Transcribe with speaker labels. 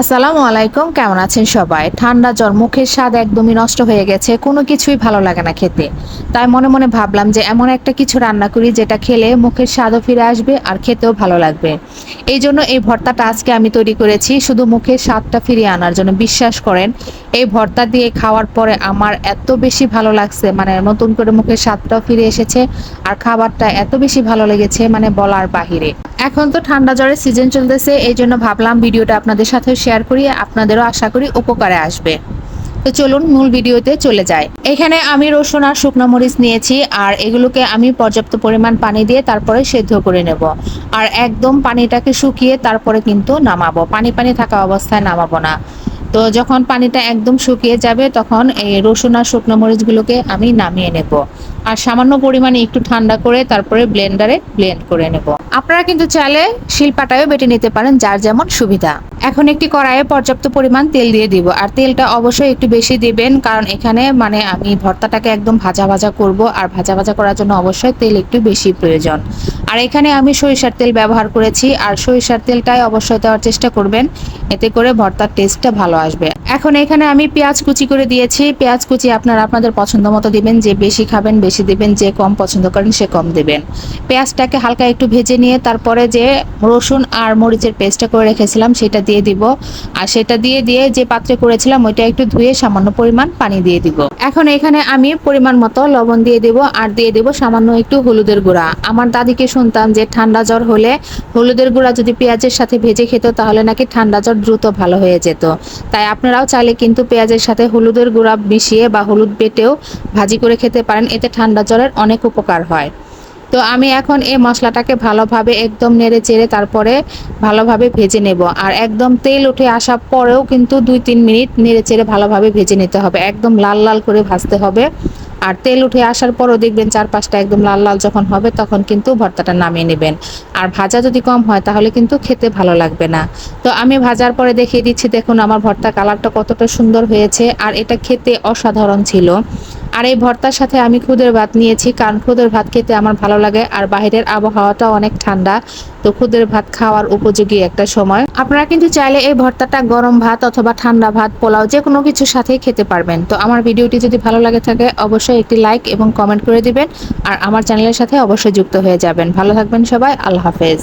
Speaker 1: আসসালামু আলাইকুম, কেমন আছেন সবাই? ঠান্ডা জ্বর, মুখের স্বাদ একদমই নষ্ট হয়ে গেছে, কোনো কিছুই ভালো লাগে না খেতে। তাই মনে মনে ভাবলাম যে এমন একটা কিছু রান্না করি যেটা খেলে মুখের স্বাদও ফিরে আসবে আর খেতেও ভালো লাগবে। এই জন্য এই ভর্তাটা আজকে আমি তৈরি করেছি, শুধু মুখের স্বাদটা ফিরিয়ে আনার জন্য। বিশ্বাস করেন, এই ভর্তা দিয়ে খাওয়ার পরে আমার এত বেশি ভালো লাগছে মানে নতুন করে মুখের স্বাদটাও ফিরে এসেছে আর খাবারটা এত বেশি ভালো লেগেছে মানে বলার বাহিরে। এখন তো ঠান্ডা জ্বরের সিজন চলতেছে, এই জন্য ভাবলাম ভিডিওটা আপনাদের সাথে শেয়ার করি, আপনাদেরও আশা করি উপকারে আসবে। তো চলুন মূল ভিডিওতে চলে যায় এখানে আমি রসুন আর শুকনো মরিচ নিয়েছি, আর এগুলোকে আমি পর্যাপ্ত পরিমাণ পানি দিয়ে তারপরে সেদ্ধ করে নেব। আর একদম পানিটাকে শুকিয়ে তারপরে কিন্তু নামাবো। পানি পানি থাকা অবস্থায় নামাবো না। তো যখন পানিটা একদম শুকিয়ে যাবে, তখন এই রসুন আর শুকনো মরিচগুলোকে আমি নামিয়ে নেব। আর সামান্য পরিমাণে একটু ঠান্ডা করে তারপরে ব্লেন্ডারে ব্লেন্ড করে নেব। আপনারা কিন্তু চাইলে শিলপাটায়ও বেটে নিতে পারেন, যার যেমন সুবিধা। এখন একটি কড়াইয়ে পর্যাপ্ত পরিমাণ তেল দিয়ে দিব। আর তেলটা অবশ্যই একটু বেশি দিবেন, কারণ এখানে মানে আমি ভর্তাটাকে একদম ভাজা ভাজা করব। আর ভাজা ভাজা করার জন্য অবশ্যই তেল একটু বেশি প্রয়োজন। আর এখানে আমি সরিষার তেল ব্যবহার করেছি, আর সরিষার তেলটাই অবশ্যই দেওয়ার চেষ্টা করবেন, এতে করে ভর্তার টেস্টটা ভালো আসবে। এখন এখানে আমি পেঁয়াজ কুচি করে দিয়েছি। পেঁয়াজ কুচি আপনারা আপনাদের পছন্দ মতো দিবেন। যে বেশি খাবেন, বেশি দিবেন। যে কম পছন্দ করেন, সে কম দিবেন। পেঁয়াজটাকে হালকা একটু ভেজে নিয়ে তারপরে যে রসুন আর মরিচের পেস্টটা করে রেখেছিলাম, সেটা দিয়ে দিব। আর সেটা দিয়ে দিয়ে যে পাত্রে করেছিলাম, ওইটা একটু ধুয়ে সামান্য পরিমাণ পানি দিয়ে দিব। এখন এখানে আমি পরিমাণ মতো লবণ দিয়ে দিব আর দিয়ে দিব সামান্য একটু হলুদের গুঁড়া। আমার দাদিকে শুনতাম যে ঠান্ডা জ্বর হলে হলুদের গুঁড়া যদি পেঁয়াজের সাথে ভেজে খেত, তাহলে নাকি ঠান্ডা জ্বর দ্রুত ভালো হয়ে যেত। তাই আপনারাও চাইলে কিন্তু পেঁয়াজের সাথে হলুদের গুঁড়া মিশিয়ে বা হলুদ বেটেও ভাজি করে খেতে পারেন। এতে ঠান্ডা জ্বরের অনেক উপকার হয়। তো আমি এখন এই মশলাটাকে ভালোভাবে একদম নেড়ে চেড়ে তারপরে ভালোভাবে ভেজে নেব। আর একদম তেল উঠে আসার পরেও কিন্তু দুই তিন মিনিট নেড়ে চেড়ে ভালোভাবে ভেজে নিতে হবে। একদম লাল লাল করে ভাজতে হবে। আর তেল উঠে আসার পরও দেখবেন চার পাঁচটা একদম লাল লাল যখন হবে, তখন কিন্তু ভর্তাটা নামিয়ে নেবেন। আর ভাজা যদি কম হয়, তাহলে কিন্তু খেতে ভালো লাগবে না। তো আমি ভাজার পরে দেখিয়ে দিচ্ছি, দেখুন আমার ভর্তা কালারটা কতটা সুন্দর হয়েছে, আর এটা খেতে অসাধারণ ছিল। আর এই ভর্তার সাথে আমি খুদের ভাত নিয়েছি, কারণ খুদের ভাত খেতে আমার ভালো লাগে আর বাইরের আবহাওয়াটা অনেক ঠান্ডা। তো খুদের ভাত খাওয়ার উপযোগী একটা সময়। আপনারা কিন্তু চাইলে এই ভর্তাটা গরম ভাত অথবা ঠান্ডা ভাত, পোলাও যে কোনো কিছুর সাথেই খেতে পারবেন। তো আমার ভিডিওটি যদি ভালো লাগে থাকে, অবশ্যই একটি লাইক এবং কমেন্ট করে দিবেন। আর আমার চ্যানেলের সাথে অবশ্যই যুক্ত হয়ে যাবেন। ভালো থাকবেন সবাই, আল্লাহ হাফেজ।